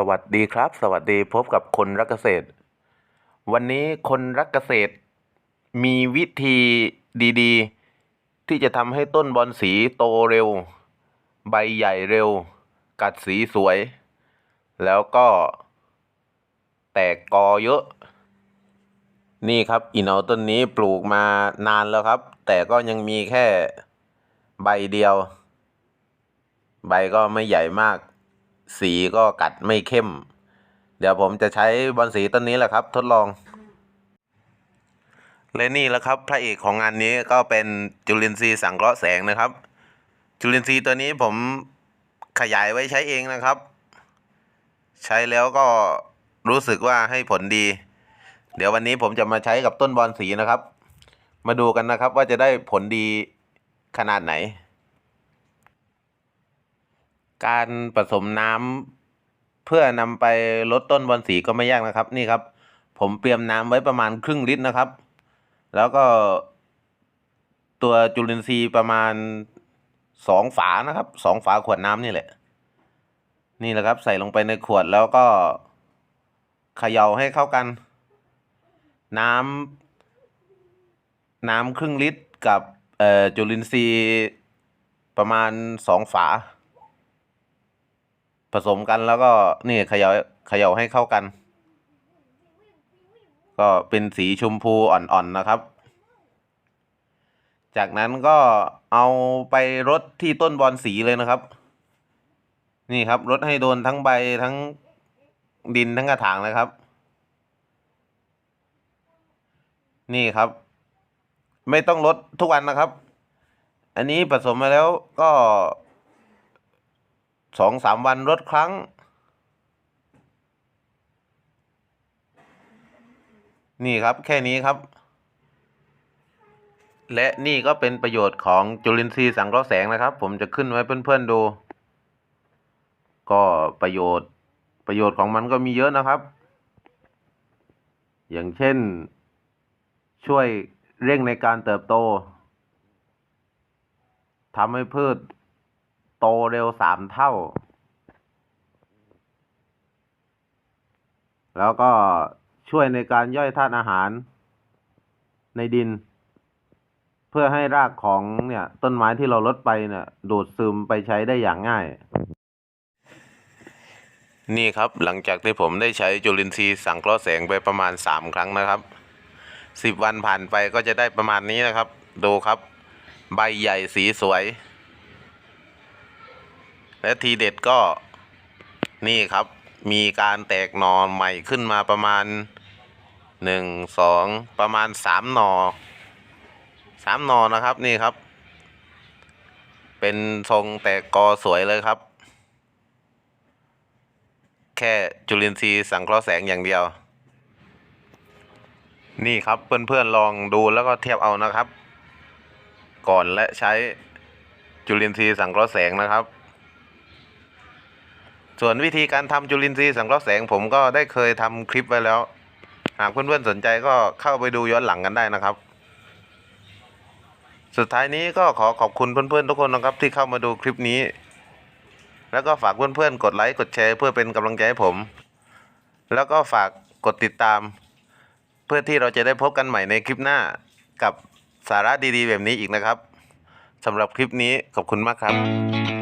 สวัสดีครับ สวัสดีพบกับคนรักเกษตร วันนี้คนรักเกษตร มีวิธีดีๆ ที่จะทำให้ต้นบอนสีโตเร็ว ใบใหญ่เร็ว กัดสีสวย แล้วก็แตกกอเยอะ นี่ครับอินเอาต้นนี้ปลูกมานานแล้วครับ แต่ก็ยังมีแค่ใบเดียว ใบก็ไม่ใหญ่มาก สีก็กัดไม่เข้ม เดี๋ยวผมจะใช้บอนสีต้นนี้แหละครับ ทดลอง และนี่แหละครับพระเอกของงานนี้ก็เป็นจุลินทรีย์สังเคราะห์แสงนะครับ จุลินทรีย์ตัวนี้ผมขยายไว้ใช้เองนะครับ ใช้แล้วก็รู้สึกว่าให้ผลดี เดี๋ยววันนี้ผมจะมาใช้กับต้นบอนสีนะครับ มาดูกันนะครับว่าจะได้ผลดีขนาดไหน การผสมน้ำเพื่อนำไปลดต้นบอนสีก็ไม่ยากนะครับ นี่ครับ ผมเตรียมน้ำไว้ประมาณครึ่งลิตรนะครับ แล้วก็ ตัวจุลินทรีย์ประมาณสองฝานะครับสองฝาขวดน้ำนี่แหละ นี่แหละครับใส่ลงไปในขวดแล้วก็เขย่าให้เข้ากัน น้ำน้ำครึ่งลิตรกับเอ่อจุลินทรีย์ประมาณสองฝา สมกันแล้วก็นี่เขย่าเขย่าให้เข้ากัน ก็เป็นสีชมพูอ่อนๆนะครับ จากนั้นก็เอาไปรดที่ต้นบอนสีเลยนะครับ นี่ครับรดให้โดนทั้งใบทั้งดินทั้งกระถางเลยครับ นี่ครับ ไม่ต้องลดทุกวันนะครับ อันนี้ผสมมาแล้วก็ สองสามวันลดครั้ง นี่ครับแค่นี้ครับ และนี่ก็เป็นประโยชน์ของจุลินทรีย์สังเคราะห์แสงนะครับ ผมจะขึ้นไว้เพื่อนๆดู ก็ประโยชน์ประโยชน์ของมันก็มีเยอะนะครับ อย่างเช่น ช่วยเร่งในการเติบโตทำให้พืช ตเร็วสามเท่า แล้วก็ช่วยในการย่อยธาตุอาหารในดิน เพื่อให้รากของเนี่ย ต้นไม้ที่เราลดไปเนี่ย ดูดซึมไปใช้ได้อย่างง่าย นี่ครับหลังจากที่ผมได้ใช้จุลินทรีย์สังเคราะห์แสงไปประมาณสามครั้งนะครับสิบวันผ่านไปก็จะได้ประมาณนี้นะครับ ดูครับ ใบใหญ่สีสวย และทีเด็ดก็นี่ครับ มีการแตกหนอใหม่ขึ้นมาประมาณหนึ่งสองประมาณสามหนอสามหนอนะครับนี่ครับ เป็นทรงแตกกอสวยเลยครับ แค่จุลินทรีย์สังเคราะห์แสงอย่างเดียว นี่ครับเพื่อนๆลองดูแล้วก็เทียบเอานะครับ ก่อนและใช้จุลินทรีย์สังเคราะห์แสงนะครับ ส่วนวิธีการทำจุลินทรีย์สังเคราะห์แสงผมก็ได้เคยทำคลิปไว้แล้ว หากเพื่อนๆสนใจก็เข้าไปดูย้อนหลังกันได้นะครับ สุดท้ายนี้ก็ขอขอบคุณเพื่อนๆทุกคนนะครับที่เข้ามาดูคลิปนี้ แล้วก็ฝากเพื่อนๆกดไลค์กดแชร์เพื่อเป็นกำลังใจให้ผม แล้วก็ฝากกดติดตาม เพื่อที่เราจะได้พบกันใหม่ในคลิปหน้ากับสาระดีๆ แบบนี้อีกนะครับสำหรับคลิปนี้ขอบคุณมากครับ